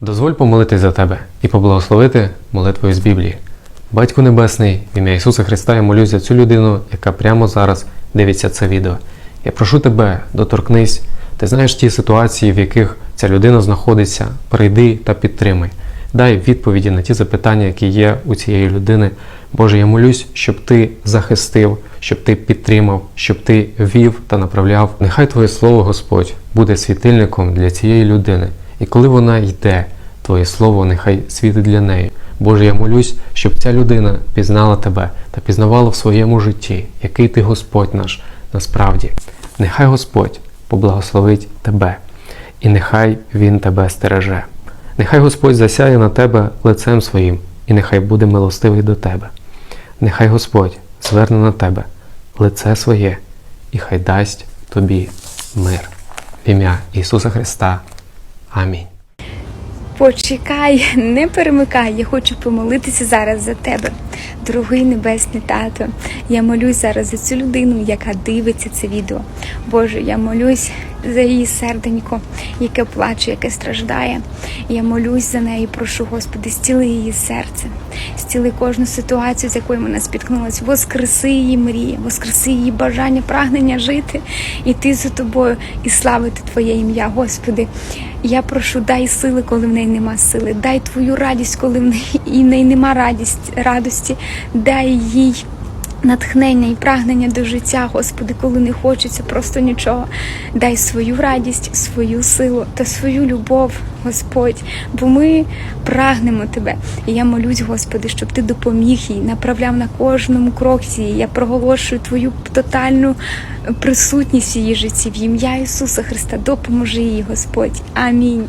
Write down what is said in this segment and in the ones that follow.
Дозволь помолитись за тебе і поблагословити молитвою з Біблії. Батьку Небесний, в ім'я Ісуса Христа я молюсь за цю людину, яка прямо зараз дивиться це відео. Я прошу тебе, доторкнись, ти знаєш ті ситуації, в яких ця людина знаходиться, прийди та підтримай. Дай відповіді на ті запитання, які є у цієї людини. Боже, я молюсь, щоб ти захистив, щоб ти підтримав, щоб ти вів та направляв. Нехай Твоє Слово, Господь, буде світильником для цієї людини. І коли вона йде, Твоє Слово нехай світить для неї. Боже, я молюсь, щоб ця людина пізнала тебе та пізнавала в своєму житті, який ти Господь наш насправді. Нехай Господь поблагословить тебе, і нехай Він тебе стереже. Нехай Господь засяє на тебе лицем своїм, і нехай буде милостивий до тебе. Нехай Господь зверне на тебе лице своє, і хай дасть тобі мир. В ім'я Ісуса Христа. Амінь. Почекай, не перемикай. Я хочу помолитися зараз за тебе, дорогий небесний тато. Я молюсь зараз за цю людину, яка дивиться це відео. Боже, я молюсь за її серденько, яке плаче, яке страждає. Я молюсь за неї, прошу, Господи, стіли її серце, стіли кожну ситуацію, з якою вона спіткнулася. Воскреси її мрії, воскреси її бажання, прагнення жити, іти за тобою і славити Твоє ім'я, Господи. Я прошу, дай сили, коли в неї нема сили, дай твою радість, коли в неї в неї нема радість, радості, дай їй. Натхнення і прагнення до життя, Господи, коли не хочеться просто нічого. Дай свою радість, свою силу та свою любов, Господь, бо ми прагнемо Тебе. І я молюсь, Господи, щоб Ти допоміг їй, направляв на кожному кроці. Я проголошую Твою тотальну присутність в її житті в ім'я Ісуса Христа. Допоможи їй, Господь. Амінь.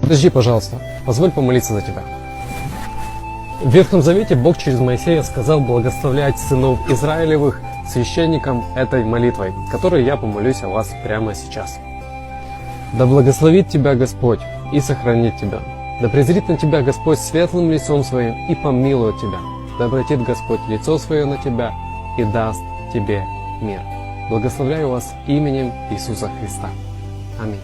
Подожди, пожалуйста, позволь помолиться за тебя. В Ветхом Завете Бог через Моисея сказал благословлять сынов Израилевых священникам этой молитвой, которой я помолюсь о вас прямо сейчас. Да благословит тебя Господь и сохранит тебя. Да презрит на тебя Господь светлым лицом своим и помилует тебя. Да обратит Господь лицо свое на тебя и даст тебе мир. Благословляю вас именем Иисуса Христа. Аминь.